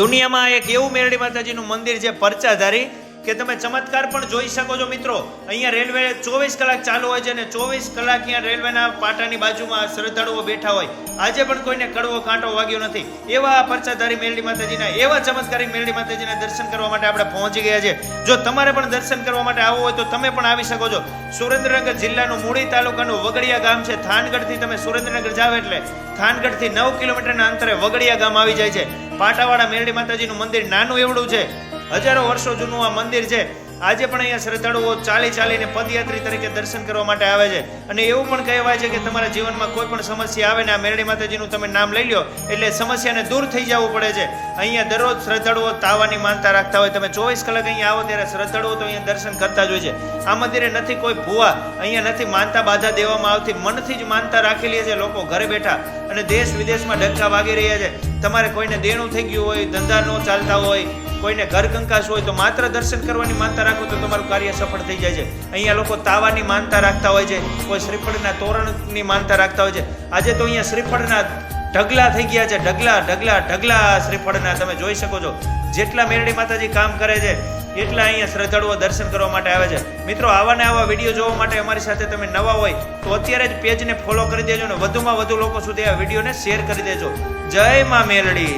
દુનિયામાં એક એવું મેરડી માતાજીનું મંદિર છે પરચાધારી કે તમે ચમત્કાર પણ જોઈ શકો છો મિત્રો. અહીંયા રેલવે ચોવીસ કલાક ચાલુ હોય છે અને ચોવીસ કલાક અહીંયા રેલવેના પાટાની બાજુમાં શ્રદ્ધાળુઓ બેઠા હોય. આજે પણ કોઈને કડવો કાંટો વાગ્યો નથી. એવા પરચાધારી મેરડી માતાજીના, એવા ચમત્કારી મેરડી માતાજીના દર્શન કરવા માટે આપણે પહોંચી ગયા છે જો તમારે પણ દર્શન કરવા માટે આવવું હોય તો તમે પણ આવી શકો છો. સુરેન્દ્રનગર જિલ્લાનું મૂળી તાલુકાનું વગડિયા ગામ છે. થાનગઢથી તમે સુરેન્દ્રનગર જાવ એટલે થાનગઢથી નવ કિલોમીટરના અંતરે વગડિયા ગામ આવી જાય છે. પાટાવાળા મેરડી માતાજીનું મંદિર નાનું એવડું છે. હજારો વર્ષો જૂનું આ મંદિર છે. આજે પણ અહીંયા શ્રદ્ધાળુઓ ચાલી ચાલીને પદયાત્રી તરીકે દર્શન કરવા માટે આવે છે. અને એવું પણ કહેવાય છે કે તમારા જીવનમાં કોઈ પણ સમસ્યા આવે ને આ મેરડી માતાજીનું તમે નામ લઈ લો એટલે સમસ્યાને દૂર થઈ જવું પડે છે. અહીંયા દરરોજ શ્રદ્ધાળુઓ તાવાની માનતા રાખતા હોય. તમે ચોવીસ કલાક અહીંયા આવો ત્યારે શ્રદ્ધાળુઓ તો અહીંયા દર્શન કરતા જ હોય છે. આ મંદિરે નથી કોઈ ભૂવા, અહીંયા નથી માનતા બાધા દેવામાં આવતી, મનથી જ માનતા રાખેલી છે લોકો ઘરે બેઠા. અને દેશ વિદેશમાં ડંકા વાગી રહ્યા છે. તમારે કોઈને દેણું થઈ ગયું હોય, ધંધા ન ચાલતા હોય કોઈને ઘર કંકાસ હોય તો માત્ર દર્શન કરવાની માનતા રાખો તો તમારું કાર્ય સફળ થઈ જાય છે. અહીંયા લોકો તાવાની માનતા રાખતા હોય છે. કોઈ શ્રીફળના તોરણની માનતા રાખતા હોય છે. આજે તો અહીંયા શ્રીફળના ઢગલા થઈ ગયા છે. ઢગલા ઢગલા ઢગલા શ્રીફળના તમે જોઈ શકો છો. જેટલા મેરડી માતાજી કામ કરે છે, એટલા અહીંયા શ્રદ્ધાળુઓ દર્શન કરવા માટે આવે છે. મિત્રો, આવા ને આવા વીડિયો જોવા માટે અમારી સાથે તમે નવા હોય તો અત્યારે જ પેજને ફોલો કરી દેજો ને વધુમાં વધુ લોકો સુધી આ વિડીયોને શેર કરી દેજો. જય માં મેલડી